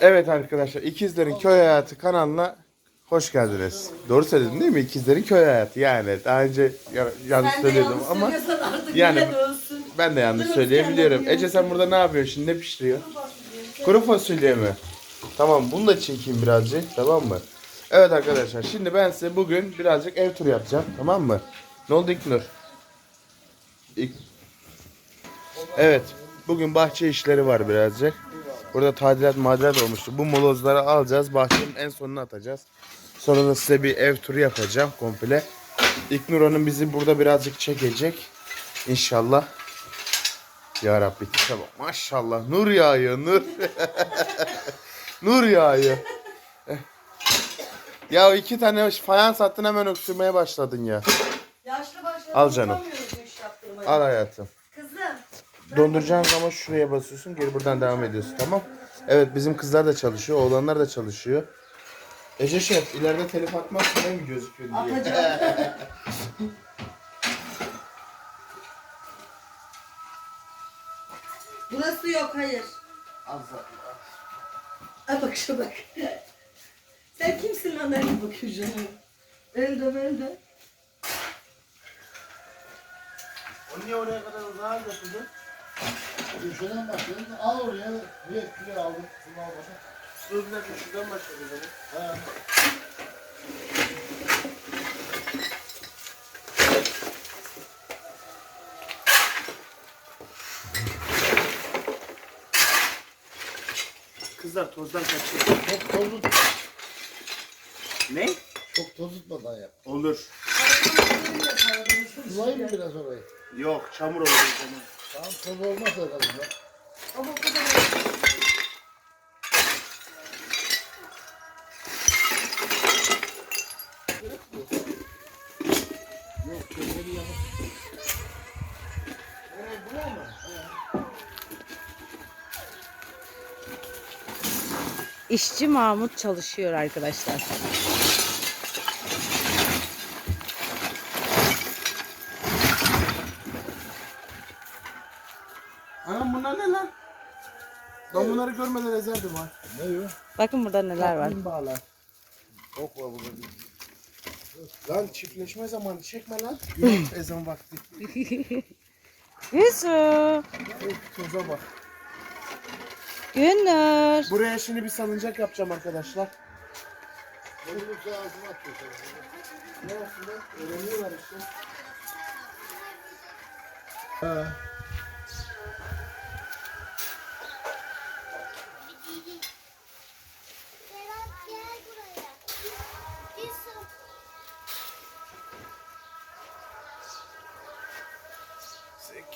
Evet arkadaşlar İkizlerin Köy Hayatı kanalına hoş geldiniz. Doğru söyledim değil mi? İkizlerin Köy Hayatı yani daha önce ya- yanlış de söyledim yanlış ama artık yani- ben de yanlış Dönüp söyleyebiliyorum. kendini Ece sen burada ne yapıyorsun şimdi ne pişiriyor? Kuru fasulye mi? Tamam bunu da çekeyim birazcık tamam mı? Evet arkadaşlar şimdi ben size bugün birazcık ev turu yapacağım tamam mı? Ne oldu İknur? İk... Evet bugün bahçe işleri var birazcık. Burada tadilat madilat olmuştu. Bu molozları alacağız bahçenin en sonuna atacağız. Sonra da size bir ev turu yapacağım komple. İknur Hanım bizi burada birazcık çekecek. İnşallah. Ya Rabbi tipe bak. Maşallah nur yağıyor nur. nur yağıyor. Eh. ya iki tane fayans attın hemen öksürmeye başladın ya. Yaşlı başlı Al canım. Al hayatım. Donduracağın zaman şuraya basıyorsun geri buradan devam ediyorsun tamam. Evet bizim kızlar da çalışıyor oğlanlar da çalışıyor. Ece Şef ileride telif atmazsın değil mi gözüküyor diye. Atacağım. Burası yok hayır. Allah. Ay bak şu bak. Sen kimsin lan öyle bakıyorsun? Elde elde. O niye oraya kadar uzağa götürdün? Köşeden başladık. Al oraya. Niye küle aldık? Şunu al bir dakika şuradan başladı zaman. Ha. Kızlar tozdan kaçıyor. Çok tozut. Ne? Çok tozutmadan yap. Olur. Sulayayım mı biraz orayı? Yok çamur olur o zaman. Tamam toz olmaz herhalde. Ama o kadar. Yok köşeli yanıp. İşçi Mahmut çalışıyor arkadaşlar. Ben bunları görmeden ezerdim ha. Ne o? Bakın burada neler var. bağlar. Ok var burada. Lan çiftleşme zamanı çekme lan. Günah ezan vakti. Yusuf, Of, Toza bak. Günür. Buraya şimdi bir salıncak yapacağım arkadaşlar. Doluluksa ağzına atıyor. Ne? Öğreniyorlar işte. Ha.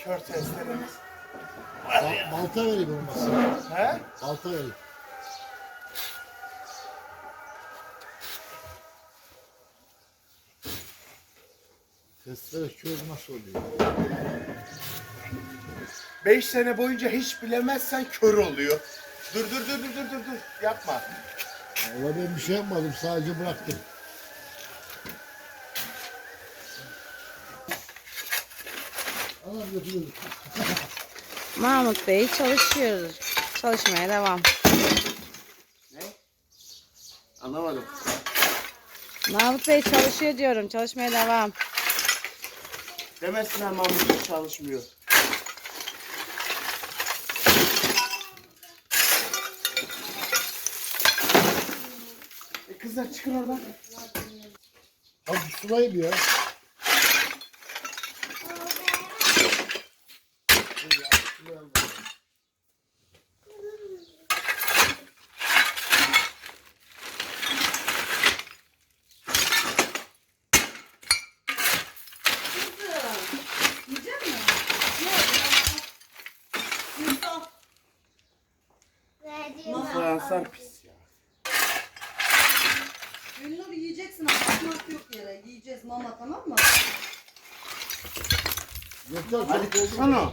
Kör testlerimiz. Ba- balta vereyim olmazsa. He? Balta vereyim. Testere kör nasıl oluyor? 5 sene boyunca hiç bilemezsen kör oluyor. Dur dur dur dur dur dur dur. Yapma. Valla ben bir şey yapmadım sadece bıraktım. Mahmut Bey çalışıyor. Çalışmaya devam. Ne? Anlamadım. Mahmut Bey çalışıyor diyorum. Çalışmaya devam. Demesinler Mahmut hiç çalışmıyor. E kızlar çıkın oradan. Hadi sulayayım ya. Fayanslar pis ya. Gülnur yiyeceksin ama atmak yok yere. Yiyeceğiz mama tamam mı? Yeter Hadi çabuk oldu. kızsana.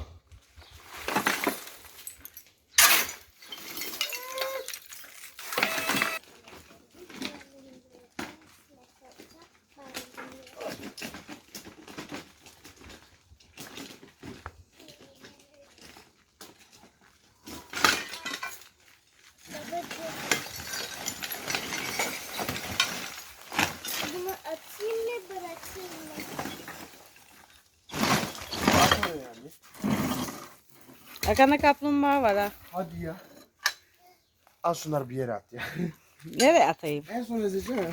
Arkanda kaplumbağa var ha. Hadi ya. Al şunları bir yere at ya. Nereye atayım? en son ezeceğim ya.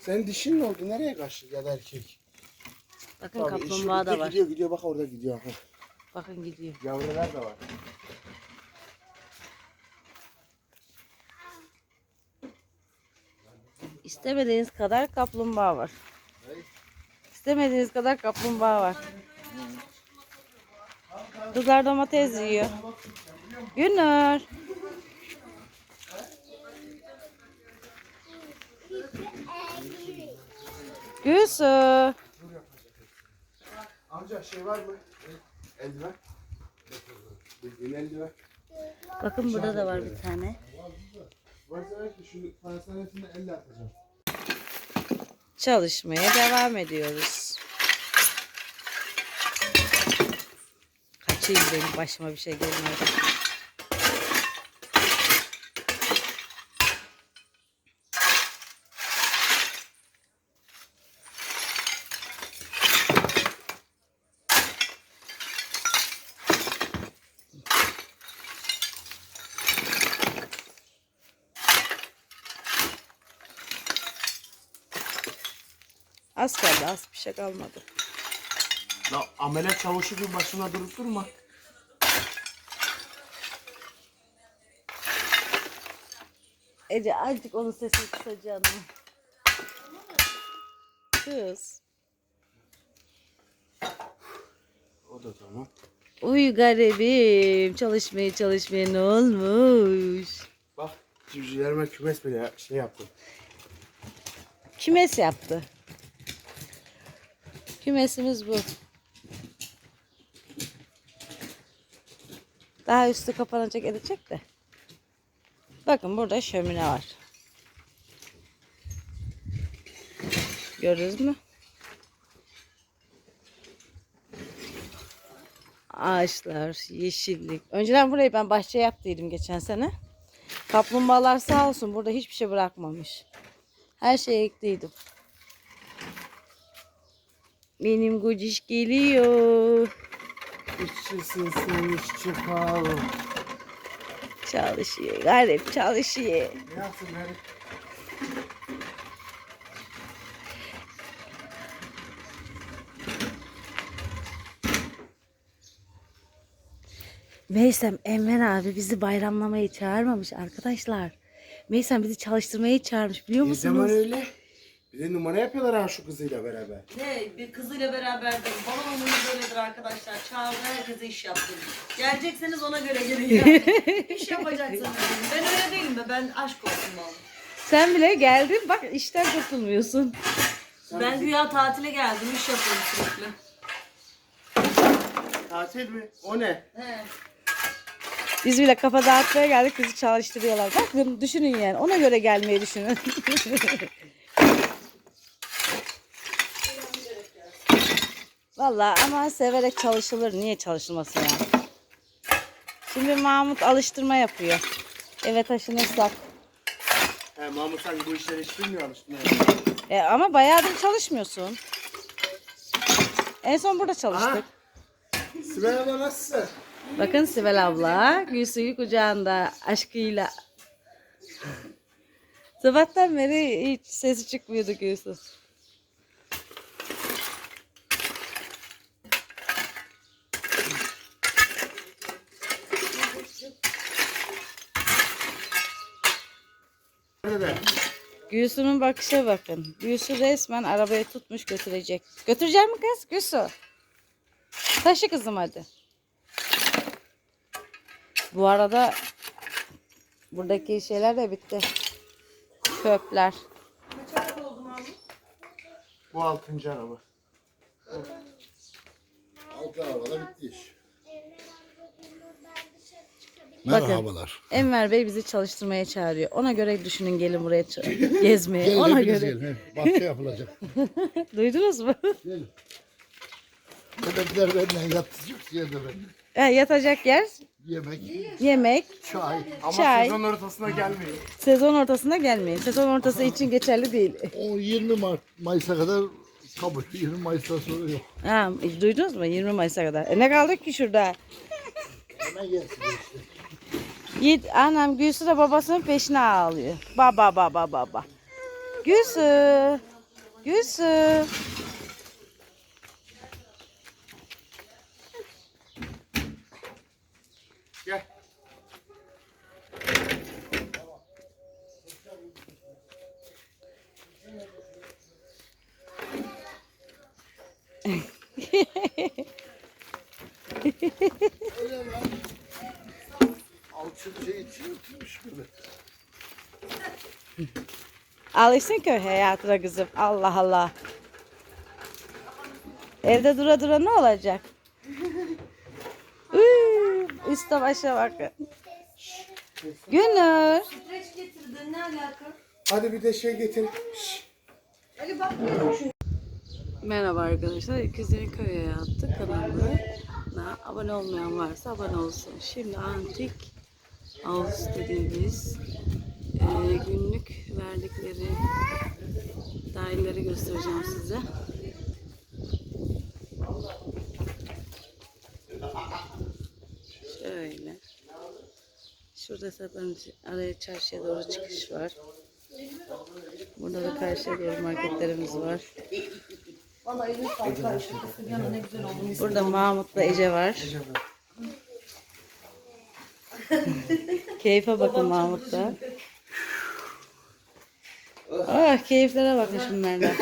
Senin dişin ne oldu? Nereye kaçtı ya da erkek? Bakın Tabii, kaplumbağa işi da bitti, var. Gidiyor gidiyor bak orada gidiyor. Bakın gidiyor. Yavrular da var. İstemediğiniz kadar kaplumbağa var. İstemediğiniz kadar kaplumbağa var. Kızlar domates yiyor. Günür. Gülsü. Amca şey var mı? Eldiven. Bildiğin eldiven. Bakın burada da var bir tane. Varsa belki şu pastanesinden elle atacağım. Çalışmaya devam ediyoruz. Kaçayım benim başıma bir şey gelmedi. Az kaldı az bir şey kalmadı. La ameliyat çavuşu gibi başına durup durma. Ece azıcık onun sesini kısacağım. Kız. O da tamam. Uy garibim çalışmaya çalışmaya ne olmuş? Bak civcivlerime kümes bile şey yaptım. Kümes yaptı. Kümesimiz bu. Daha üstü kapanacak edecek de. Bakın burada şömine var. Görürüz mü? Ağaçlar, yeşillik. Önceden burayı ben bahçe yaptıydım geçen sene. Kaplumbağalar sağ olsun burada hiçbir şey bırakmamış. Her şeyi ekliydim. Benim gociş geliyor. İşçisin sen işçi pahalı. Çalışıyor. Garip çalışıyor. Ne yapsın garip? Meysem Enver abi bizi bayramlamaya çağırmamış arkadaşlar. Meysem bizi çalıştırmaya çağırmış biliyor Ne zaman musunuz? öyle? Bir de numara yapıyorlar ha şu kızıyla beraber. Ne bir kızıyla beraberdim. Balon oyunu böyledir arkadaşlar. Çağırdı herkese iş yaptım. Gelecekseniz ona göre gelin yani. iş yapacaksınız. dedim. Ben öyle değilim be. Ben aşk olsun vallahi. Sen bile geldin bak işten kurtulmuyorsun. Ben güya tatile geldim. iş yapıyorum sürekli. Tatil mi? O ne? He. Biz bile kafa dağıtmaya geldik bizi çalıştırıyorlar. Bakın düşünün yani ona göre gelmeyi düşünün. Vallahi ama severek çalışılır. Niye çalışılmasın yani? Şimdi Mahmut alıştırma yapıyor. Eve taşınırsak. He Mahmut sanki bu işleri hiç bilmiyor alıştın. E, ama bayağıdır çalışmıyorsun. En son burada çalıştık. Sibel abla nasılsın? Bakın Sibel abla Gülsü'yü kucağında aşkıyla. Sabahtan beri hiç sesi çıkmıyordu Gülsü. Nerede? Gülsü'nün bakışa bakın. Gülsü resmen arabayı tutmuş götürecek. Götürecek mi kız? Gülsü. Taşı kızım hadi. Bu arada buradaki şeyler de bitti. Çöpler. Bu altıncı araba. Altı arabada bitti iş. Bakın. Merhabalar. Enver Bey bizi çalıştırmaya çağırıyor. Ona göre düşünün gelin buraya ç- gezmeye. Gelin Ona hepiniz göre. gelin. he. Bahçe yapılacak. Duydunuz mu? Gelin. Bebekler benden yatacak yerde ben. Ha, yatacak yer, Yemek, yemek, çay. Ama Çay. sezon ortasına gelmeyin. sezon ortasında gelmeyin. Sezon ortası için geçerli değil. O 20 Mart, Mayıs'a kadar kabul. 20 Mayıs'tan sonra yok. Ha, duydunuz mu? 20 Mayıs'a kadar. E ne kaldık ki şurada? Hemen yersin işte. Yiğit annem Gülsü de babasının peşine ağlıyor. Baba baba baba. Gülsü. Gülsü. Gel. Alçın şey için oturmuş böyle. Alışsın köy hayatına kızım. Allah Allah. Evde dura dura ne olacak? Üy, Üste başa bakın. Günür. Streç getirdin ne alaka? Hadi bir de şey getir. Şşş. Ali. Merhaba arkadaşlar. İkizlerin Köy Hayatı kanalına abone olmayan varsa abone olsun. Şimdi antik Ağustos dediğimiz eee, günlük verdikleri dahilleri göstereceğim size. Şöyle. Şurada zaten araya çarşıya doğru çıkış var. Burada da karşıya doğru marketlerimiz var. Burada Mahmut'la Ece var. Keyfe bakın Mahmut'ta. Ah keyiflere bakın şunlardan.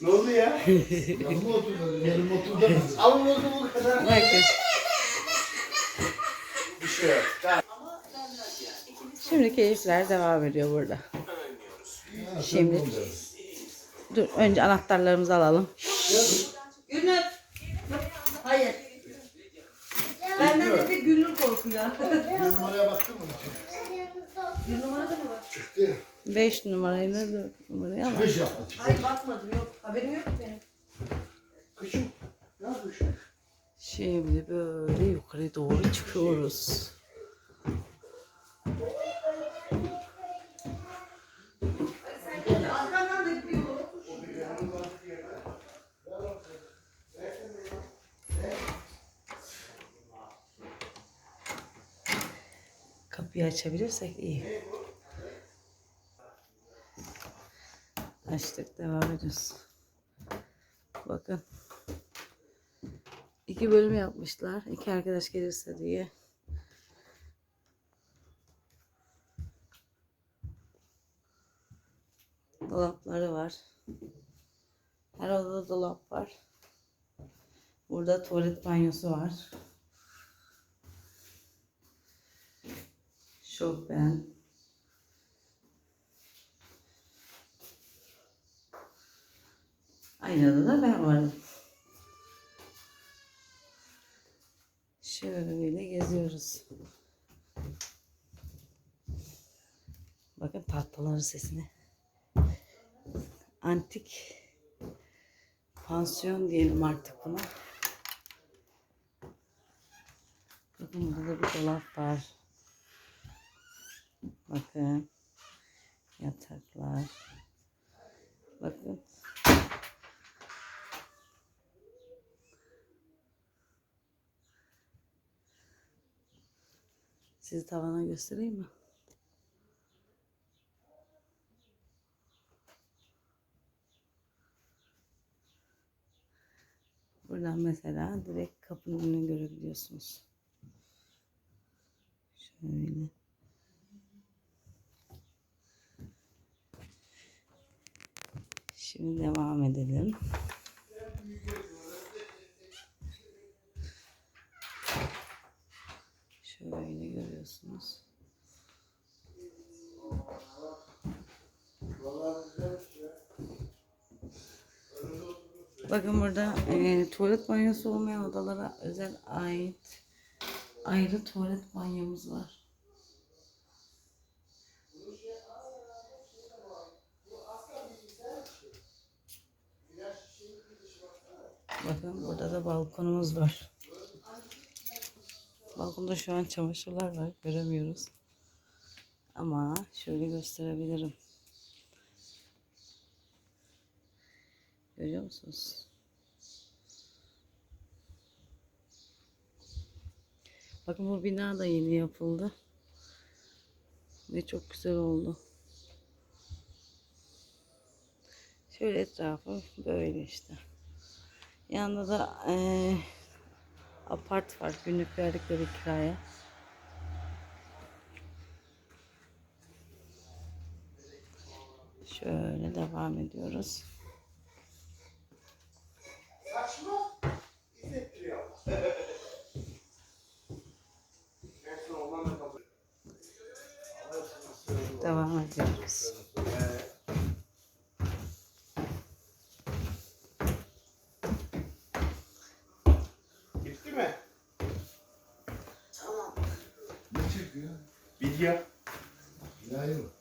Ne oldu ya? Yanıma oturdu. Yanıma oturdu. Alın oldu bu kadar. Bakın. Bir şey yok. Tamam. Şimdi keyifler devam ediyor burada. Şimdi dur önce anahtarlarımızı alalım. Gülnur. Hayır. Benden de Gülnur korkuyor. Bir numaraya baktın mı? Bir numarada mı var? Çıktı ya. 5 numarayı da 4 numarayı ama. Beş yaptı. Hayır bakmadım yok. Haberim yok benim. Kışım. Ne yapıyorsun? Şimdi böyle yukarı doğru çıkıyoruz. Kapıyı açabilirsek iyi. Açtık devam ediyoruz. Bakın. İki bölüm yapmışlar. İki arkadaş gelirse diye. Dolapları var. Her odada dolap var. Burada tuvalet banyosu var. Chopin. Aynada da ben varım. Şöyle geziyoruz. Bakın tahtaların sesine. Antik pansiyon diyelim artık buna. Bakın burada bir dolap var. Bakın. Yataklar. Bakın. Sizi tavana göstereyim mi? Buradan mesela direkt kapının önünü görebiliyorsunuz. Şöyle. Şimdi devam edelim. Şöyle görüyorsunuz. Bakın burada e, tuvalet banyosu olmayan odalara özel ait ayrı tuvalet banyomuz var. Bakın balkonumuz var. Balkonda şu an çamaşırlar var. Göremiyoruz. Ama şöyle gösterebilirim. Görüyor musunuz? Bakın bu bina da yeni yapıldı. Ve çok güzel oldu. Şöyle etrafı böyle işte. Yanında da eee, apart var günlük verdikleri kiraya. Şöyle devam ediyoruz.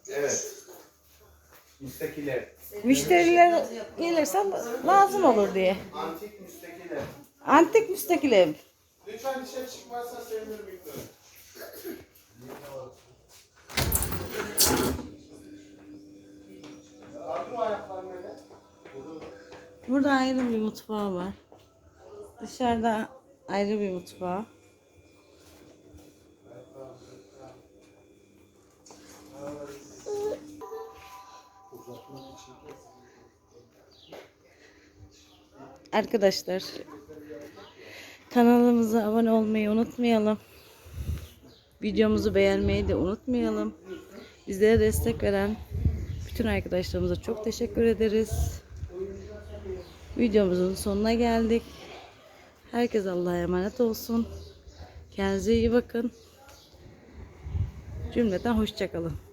Evet. Müstakiler. Müşteriler gelirse lazım olur diye. Antik müstakiler. Antik müstakil ev. Lütfen dışarı çıkmazsan sevinirim Victor. Aldın mı ayaklarını öyle? Burada ayrı bir mutfağı var. Dışarıda ayrı bir mutfağı. Arkadaşlar kanalımıza abone olmayı unutmayalım. Videomuzu beğenmeyi de unutmayalım. Bizlere destek veren bütün arkadaşlarımıza çok teşekkür ederiz. Videomuzun sonuna geldik. Herkes Allah'a emanet olsun. Kendinize iyi bakın. Cümleten hoşçakalın.